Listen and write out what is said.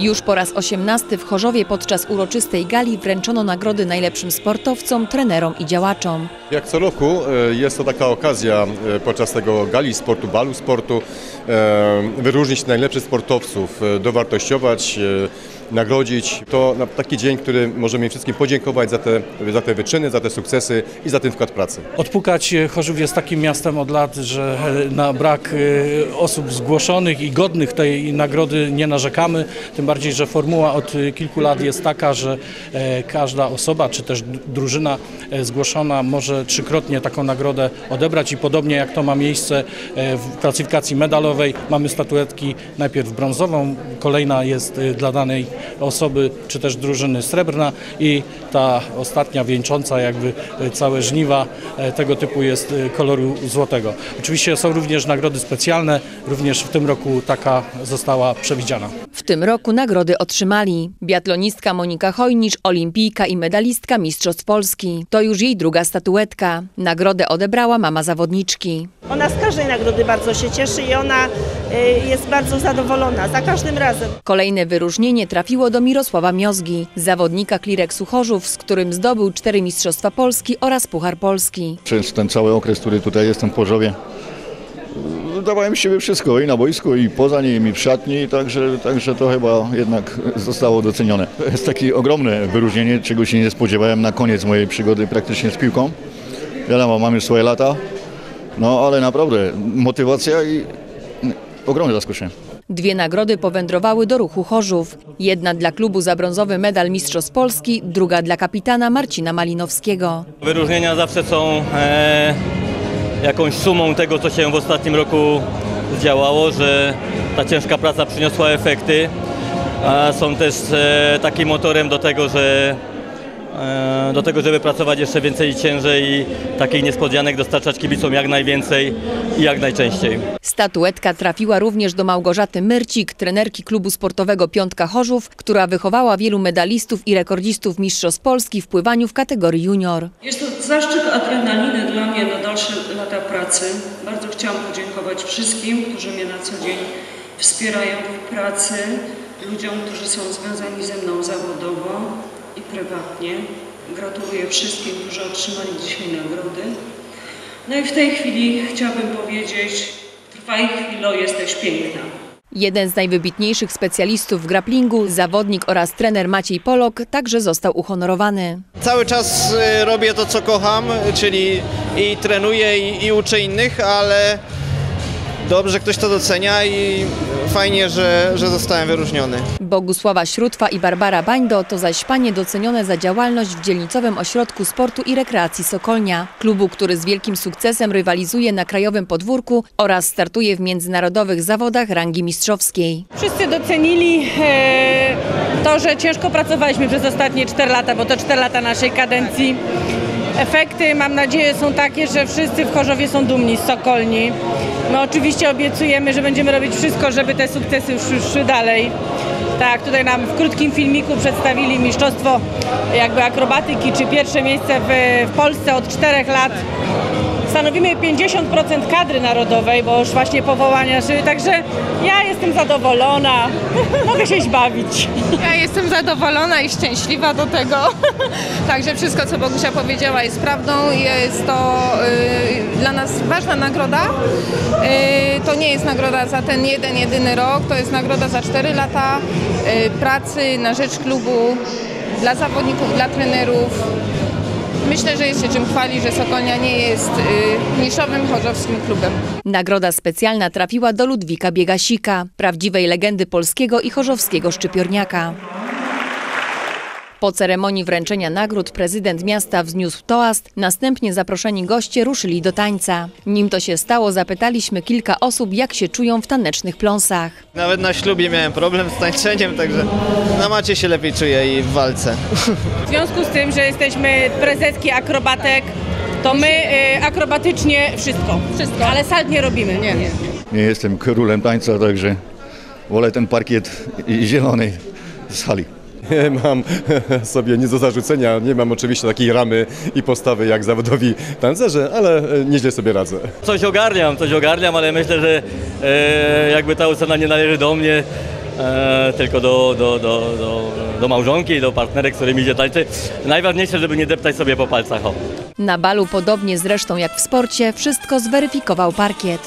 Już po raz 18 w Chorzowie podczas uroczystej gali wręczono nagrody najlepszym sportowcom, trenerom i działaczom. Jak co roku e, jest to taka okazja e, podczas tego gali sportu, balu sportu, e, wyróżnić najlepszych sportowców, dowartościować, nagrodzić. To taki dzień, który możemy im wszystkim podziękować za te, za te wyczyny, za te sukcesy i za ten wkład pracy. Odpukać e, Chorzów jest takim miastem od lat, że e, na brak e, osób zgłoszonych i godnych tej nagrody nie narzekamy. Tym bardziej, że formuła od kilku lat jest taka, że każda osoba czy też drużyna zgłoszona może trzykrotnie taką nagrodę odebrać i podobnie jak to ma miejsce w klasyfikacji medalowej, mamy statuetki najpierw brązową, kolejna jest dla danej osoby czy też drużyny srebrna i ta ostatnia wieńcząca jakby e, całe żniwa e, tego typu jest e, koloru złotego. Oczywiście są również nagrody specjalne, również w tym roku taka została przewidziana. W tym roku nagrody otrzymali biatlonistka Monika Chojnicz, olimpijka i medalistka Mistrzostw Polski. To już jej druga statuetka. Nagrodę odebrała mama zawodniczki. Ona z każdej nagrody bardzo się cieszy i ona y, jest bardzo zadowolona za każdym razem. Kolejne wyróżnienie trafiło do Mirosława Miozgi, zawodnika Klireksu Chorzów, z którym zdobył cztery Mistrzostwa Polski oraz Puchar Polski. Przez ten cały okres, który tutaj jestem w Chorzowie, dawałem z siebie wszystko i na boisku, i poza nim, i w szatni, także, także to chyba jednak zostało docenione. To jest takie ogromne wyróżnienie, czego się nie spodziewałem na koniec mojej przygody praktycznie z piłką. Wiadomo, mam już swoje lata, no ale naprawdę motywacja i ogromne zaskoczenie. Dwie nagrody powędrowały do ruchu Chorzów. Jedna dla klubu za brązowy medal Mistrzostw Polski, druga dla kapitana Marcina Malinowskiego. Wyróżnienia zawsze są e, jakąś sumą tego, co się w ostatnim roku zdziałało, że ta ciężka praca przyniosła efekty, a są też e, takim motorem do tego, że e, do tego, żeby pracować jeszcze więcej i ciężej i takich niespodzianek dostarczać kibicom jak najwięcej i jak najczęściej. Statuetka trafiła również do Małgorzaty Myrcik, trenerki klubu sportowego Piątka Chorzów, która wychowała wielu medalistów i rekordzistów Mistrzostw Polski w pływaniu w kategorii junior. Jest to zaszczyt adrenaliny dla mnie na dalsze lata pracy. Bardzo chciałam podziękować wszystkim, którzy mnie na co dzień wspierają w pracy, ludziom, którzy są związani ze mną zawodowo i prywatnie. Gratuluję wszystkim, którzy otrzymali dzisiaj nagrody. No i w tej chwili chciałabym powiedzieć, trwaj chwilo, jesteś piękna. Jeden z najwybitniejszych specjalistów w grapplingu, zawodnik oraz trener Maciej Polok także został uhonorowany. Cały czas y, robię to, co kocham, czyli i trenuję, i, i uczę innych, ale dobrze, że ktoś to docenia i fajnie, że, że zostałem wyróżniony. Bogusława Śrótwa i Barbara Bańdo to zaś panie docenione za działalność w dzielnicowym ośrodku sportu i rekreacji Sokolnia, klubu, który z wielkim sukcesem rywalizuje na krajowym podwórku oraz startuje w międzynarodowych zawodach rangi mistrzowskiej. Wszyscy docenili e, to, że ciężko pracowaliśmy przez ostatnie 4 lata, bo to 4 lata naszej kadencji. Efekty, mam nadzieję, są takie, że wszyscy w Chorzowie są dumni z Sokolni. My oczywiście obiecujemy, że będziemy robić wszystko, żeby te sukcesy szły, dalej. Tak, tutaj nam w krótkim filmiku przedstawili mistrzostwo jakby akrobatyki, czy pierwsze miejsce w, w Polsce od 4 lat. Stanowimy 50% kadry narodowej, bo już właśnie powołania, czyli także ja jestem zadowolona, mogę się bawić. Ja jestem zadowolona i szczęśliwa do tego. Także wszystko, co Bogusia powiedziała, jest prawdą. Jest to y, dla nas ważna nagroda. Y, to nie jest nagroda za ten jeden, jedyny rok. To jest nagroda za 4 lata y, pracy na rzecz klubu, dla zawodników, dla trenerów. Myślę, że jest się czym chwali, że Sokolnia nie jest y, niszowym chorzowskim klubem. Nagroda specjalna trafiła do Ludwika Biegasika, prawdziwej legendy polskiego i chorzowskiego szczypiorniaka. Po ceremonii wręczenia nagród prezydent miasta wzniósł toast, następnie zaproszeni goście ruszyli do tańca. Nim to się stało, zapytaliśmy kilka osób, jak się czują w tanecznych pląsach. Nawet na ślubie miałem problem z tańczeniem, także na macie się lepiej czuję i w walce. W związku z tym, że jesteśmy prezeski akrobatek, to my y, akrobatycznie wszystko, wszystko, ale salt nie robimy, nie, nie. Nie jestem królem tańca, także wolę ten parkiet i- zielony z hali. Nie mam sobie nic do zarzucenia, nie mam oczywiście takiej ramy i postawy jak zawodowi tancerze, ale e, nieźle sobie radzę. Coś ogarniam, coś ogarniam, ale myślę, że e, jakby ta ocena nie należy do mnie. e, tylko do, do, do, do, do małżonki, do partnerek, z którymi idzie tańczy. Najważniejsze, żeby nie deptać sobie po palcach. O. Na balu, podobnie zresztą jak w sporcie, wszystko zweryfikował parkiet.